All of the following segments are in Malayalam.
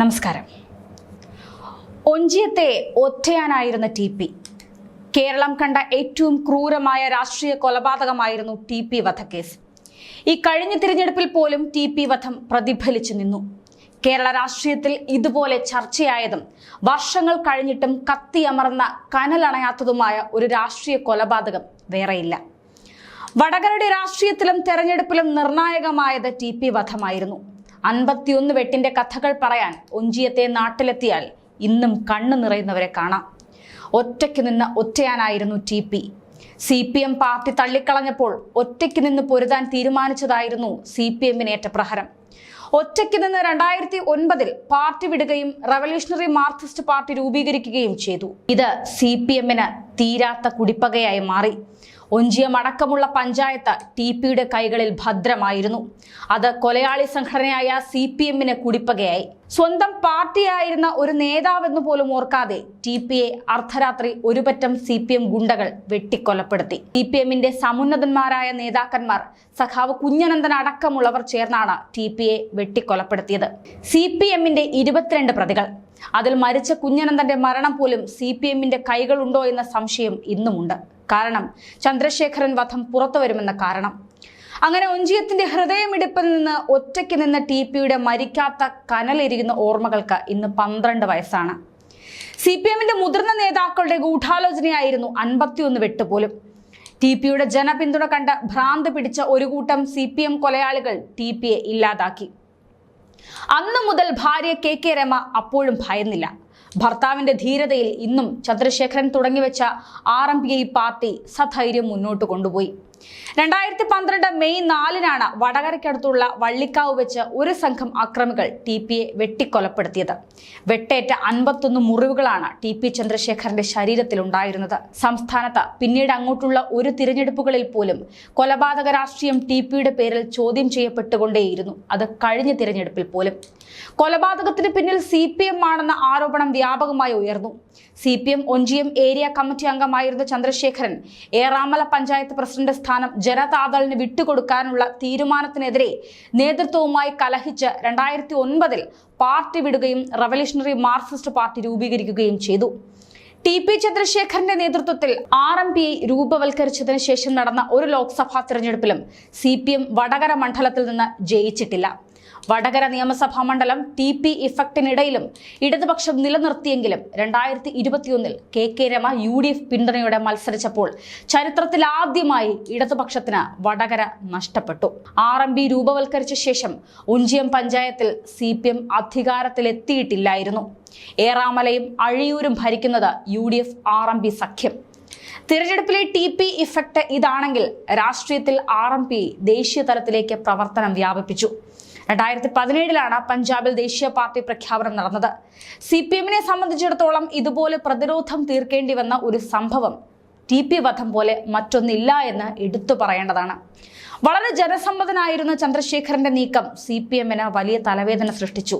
നമസ്കാരം. ഒഞ്ചിയത്തെ ഒറ്റയാനായിരുന്ന ടി പി. കേരളം കണ്ട ഏറ്റവും ക്രൂരമായ രാഷ്ട്രീയ കൊലപാതകമായിരുന്നു ടി പി വധക്കേസ് ഈ കഴിഞ്ഞ തിരഞ്ഞെടുപ്പിൽ പോലും ടി പി വധം പ്രതിഫലിച്ചു നിന്നു. കേരള രാഷ്ട്രീയത്തിൽ ഇതുപോലെ ചർച്ചയായതും വർഷങ്ങൾ കഴിഞ്ഞിട്ടും കത്തിയമർന്ന കനലണയാത്തതുമായ ഒരു രാഷ്ട്രീയ കൊലപാതകം വേറെയില്ല. വടകരയുടെ രാഷ്ട്രീയത്തിലും തെരഞ്ഞെടുപ്പിലും നിർണായകമായത് ടി പി വധമായിരുന്നു. അൻപത്തിയൊന്ന് വെട്ടിന്റെ കഥകൾ പറയാൻ ഒഞ്ചിയത്തെ നാട്ടിലെത്തിയാൽ ഇന്നും കണ്ണു നിറയുന്നവരെ കാണാം. ഒറ്റയ്ക്ക് നിന്ന് ഒറ്റയാനായിരുന്നു T P. C P M party തള്ളിക്കളഞ്ഞപ്പോൾ ഒറ്റയ്ക്ക് നിന്ന് പൊരുതാൻ തീരുമാനിച്ചതായിരുന്നു സി പി എമ്മിനേറ്റ പ്രഹരം. ഒറ്റയ്ക്ക് നിന്ന് രണ്ടായിരത്തി ഒൻപതിൽ പാർട്ടി വിടുകയും റവല്യൂഷണറി മാർക്സിസ്റ്റ് പാർട്ടി രൂപീകരിക്കുകയും ചെയ്തു. ഇത് സി പി എമ്മിന് തീരാത്ത കുടിപ്പകയായി മാറി. ഒഞ്ചിയം അടക്കമുള്ള പഞ്ചായത്ത് ടി പിയുടെ കൈകളിൽ ഭദ്രമായിരുന്നു. അത് കൊലയാളി സംഘടനയായ സി പി എമ്മിന് കുടിപ്പകയായി. സ്വന്തം പാർട്ടിയായിരുന്ന ഒരു നേതാവെന്ന് പോലും ഓർക്കാതെ ടി പിയെ അർദ്ധരാത്രി ഒരുപറ്റം സി പി എം ഗുണ്ടകൾ വെട്ടിക്കൊലപ്പെടുത്തി. ടി പി എമ്മിന്റെ സമുന്നതന്മാരായ നേതാക്കന്മാർ സഖാവ് കുഞ്ഞനന്ദൻ അടക്കമുള്ളവർ ചേർന്നാണ് ടി പിയെ വെട്ടിക്കൊലപ്പെടുത്തിയത്. സി പി എമ്മിന്റെ ഇരുപത്തിരണ്ട് പ്രതികൾ. അതിൽ മരിച്ച കുഞ്ഞനന്ദന്റെ മരണം പോലും സി പി എമ്മിന്റെ കൈകളുണ്ടോ എന്ന സംശയം ഇന്നുമുണ്ട്. കാരണം ചന്ദ്രശേഖരൻ വധം പുറത്തു വരുമെന്ന കാരണം. അങ്ങനെ ഒഞ്ചിയത്തിന്റെ ഹൃദയമിടിപ്പിൽ നിന്ന് ഒറ്റയ്ക്ക് നിന്ന ടി പിയുടെ മരിക്കാത്ത കനലിരിക്കുന്ന ഓർമ്മകൾക്ക് ഇന്ന് പന്ത്രണ്ട് വയസ്സാണ്. സി പി എമ്മിന്റെ മുതിർന്ന നേതാക്കളുടെ ഗൂഢാലോചനയായിരുന്നു അൻപത്തിയൊന്ന് വെട്ടുപോലും ടി പിയുടെ ജനപിന്തുണ കണ്ട് ഭ്രാന്ത് പിടിച്ച ഒരു കൂട്ടം സി പി എം കൊലയാളികൾ ടി പിയെ ഇല്ലാതാക്കി. അന്നു മുതൽ ഭാര്യ കെ കെ രമ അപ്പോഴും ഭയന്നില്ല. ഭർത്താവിന്റെ ധീരതയിൽ ഇന്നും ചന്ദ്രശേഖരൻ തുടങ്ങിവെച്ച R M P I party സധൈര്യം മുന്നോട്ട് കൊണ്ടുപോയി. രണ്ടായിരത്തി പന്ത്രണ്ട് മെയ് നാലിനാണ് വടകരയ്ക്കടുത്തുള്ള വള്ളിക്കാവ് വെച്ച് ഒരു സംഘം അക്രമികൾ ടി പിയെ വെട്ടിക്കൊലപ്പെടുത്തിയത്. വെട്ടേറ്റ അൻപത്തൊന്ന് മുറിവുകളാണ് ടി പി ചന്ദ്രശേഖരന്റെ ശരീരത്തിലുണ്ടായിരുന്നത് സംസ്ഥാനത്ത് പിന്നീട് അങ്ങോട്ടുള്ള ഒരു തിരഞ്ഞെടുപ്പുകളിൽ പോലും കൊലപാതക രാഷ്ട്രീയം ടി പിയുടെ പേരിൽ ചോദ്യം ചെയ്യപ്പെട്ടുകൊണ്ടേയിരുന്നു. അത് കഴിഞ്ഞ തിരഞ്ഞെടുപ്പിൽ പോലും. കൊലപാതകത്തിന് പിന്നിൽ സി പി എം ആണെന്ന ആരോപണം വ്യാപകമായി ഉയർന്നു. C P M Onchiyam area committee അംഗമായിരുന്ന ചന്ദ്രശേഖരൻ ഏറാമല പഞ്ചായത്ത് പ്രസിഡന്റ് സ്ഥാനം ജനതാദളിന് വിട്ടുകൊടുക്കാനുള്ള തീരുമാനത്തിനെതിരെ നേതൃത്വവുമായി കലഹിച്ച് രണ്ടായിരത്തി ഒൻപതിൽ പാർട്ടി വിടുകയും റവല്യൂഷണറി മാർക്സിസ്റ്റ് പാർട്ടി രൂപീകരിക്കുകയും ചെയ്തു. ടി പി ചന്ദ്രശേഖരന്റെ നേതൃത്വത്തിൽ ആർ എം പി രൂപവൽക്കരിച്ചതിന് ശേഷം നടന്ന ഒരു ലോക്സഭാ തെരഞ്ഞെടുപ്പിലും സി വടകര മണ്ഡലത്തിൽ നിന്ന് ജയിച്ചിട്ടില്ല. വടകര നിയമസഭാ മണ്ഡലം ടി പി ഇഫക്റ്റിനിടയിലും ഇടതുപക്ഷം നിലനിർത്തിയെങ്കിലും രണ്ടായിരത്തി ഇരുപത്തിയൊന്നിൽ K K Rama U D F പിന്തുണയോടെ മത്സരിച്ചപ്പോൾ ചരിത്രത്തിൽ ആദ്യമായി ഇടതുപക്ഷത്തിന് വടകര നഷ്ടപ്പെട്ടു. ആർ എം ബി രൂപവൽക്കരിച്ച ശേഷം ഉഞ്ചിയം പഞ്ചായത്തിൽ സി പി എം അധികാരത്തിലെത്തിയിട്ടില്ലായിരുന്നു. ഏറാമലയും അഴിയൂരും ഭരിക്കുന്നത് U D F R M P സഖ്യം. തിരഞ്ഞെടുപ്പിലെ ടി പി ഇഫക്റ്റ് ഇതാണെങ്കിൽ രാഷ്ട്രീയത്തിൽ ആർ എം പി ദേശീയ തലത്തിലേക്ക് പ്രവർത്തനം വ്യാപിപ്പിച്ചു. രണ്ടായിരത്തി പതിനേഴിലാണ് പഞ്ചാബിൽ ദേശീയ പാർട്ടി പ്രഖ്യാപനം നടന്നത്. സി പി എമ്മിനെ സംബന്ധിച്ചിടത്തോളം ഇതുപോലെ പ്രതിരോധം തീർക്കേണ്ടി വന്ന ഒരു സംഭവം ടി പി വധം പോലെ മറ്റൊന്നില്ല എന്ന് എടുത്തു പറയേണ്ടതാണ്. വളരെ ജനസമ്മതനായിരുന്ന ചന്ദ്രശേഖരന്റെ നീക്കം സി പി എമ്മിന് വലിയ തലവേദന സൃഷ്ടിച്ചു.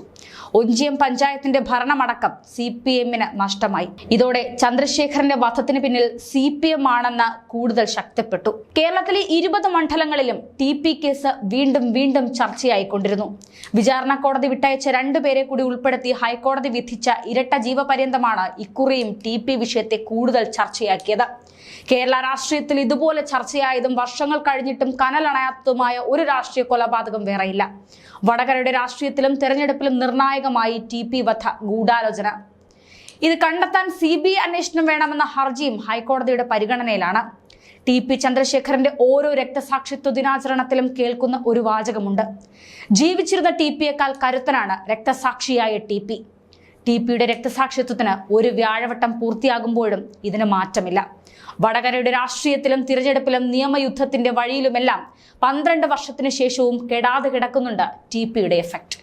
ഒഞ്ചിയം പഞ്ചായത്തിന്റെ ഭരണമടക്കം സി പി എമ്മിന് നഷ്ടമായി. ഇതോടെ ചന്ദ്രശേഖരന്റെ വധത്തിന് പിന്നിൽ സി പി എം ആണെന്ന് കൂടുതൽ ശക്തിപ്പെട്ടു. കേരളത്തിലെ ഇരുപത് മണ്ഡലങ്ങളിലും ടി പി കേസ് വീണ്ടും വീണ്ടും ചർച്ചയായിക്കൊണ്ടിരുന്നു. വിചാരണ കോടതി വിട്ടയച്ച രണ്ടുപേരെ കൂടി ഉൾപ്പെടുത്തി ഹൈക്കോടതി വിധിച്ച ഇരട്ട ജീവപര്യന്തമാണ് ഇക്കുറിയും ടി പി വിഷയത്തെ കൂടുതൽ ചർച്ചയാക്കിയത്. കേരള രാഷ്ട്രീയത്തിൽ ഇതുപോലെ ചർച്ചയായതും വർഷങ്ങൾ കഴിഞ്ഞിട്ടും കനലണയാത്തതുമായ ഒരു രാഷ്ട്രീയ കൊലപാതകം വേറെയില്ല. വടകരയുടെ രാഷ്ട്രീയത്തിലും തെരഞ്ഞെടുപ്പിലും നിർണായകമായി ടി പി വധ ഗൂഢാലോചന. ഇത് കണ്ടെത്താൻ സി ബി അന്വേഷണം വേണമെന്ന ഹർജിയും ഹൈക്കോടതിയുടെ പരിഗണനയിലാണ്. ടി പി ചന്ദ്രശേഖരന്റെ ഓരോ രക്തസാക്ഷിത്വ ദിനാചരണത്തിലും കേൾക്കുന്ന ഒരു വാചകമുണ്ട്. ജീവിച്ചിരുന്ന ടി പിയേക്കാൾ കരുത്തനാണ് രക്തസാക്ഷിയായ ടി പി. ടി പിയുടെ രക്തസാക്ഷിത്വത്തിന് ഒരു വ്യാഴവട്ടം പൂർത്തിയാകുമ്പോഴും ഇതിന് മാറ്റമില്ല. വടകരയുടെ രാഷ്ട്രീയത്തിലും തിരഞ്ഞെടുപ്പിലും നിയമയുദ്ധത്തിന്റെ വഴിയിലുമെല്ലാം പന്ത്രണ്ട് വർഷത്തിന് ശേഷവും കെടാതെ കിടക്കുന്നുണ്ട് ടി പിയുടെ എഫക്റ്റ്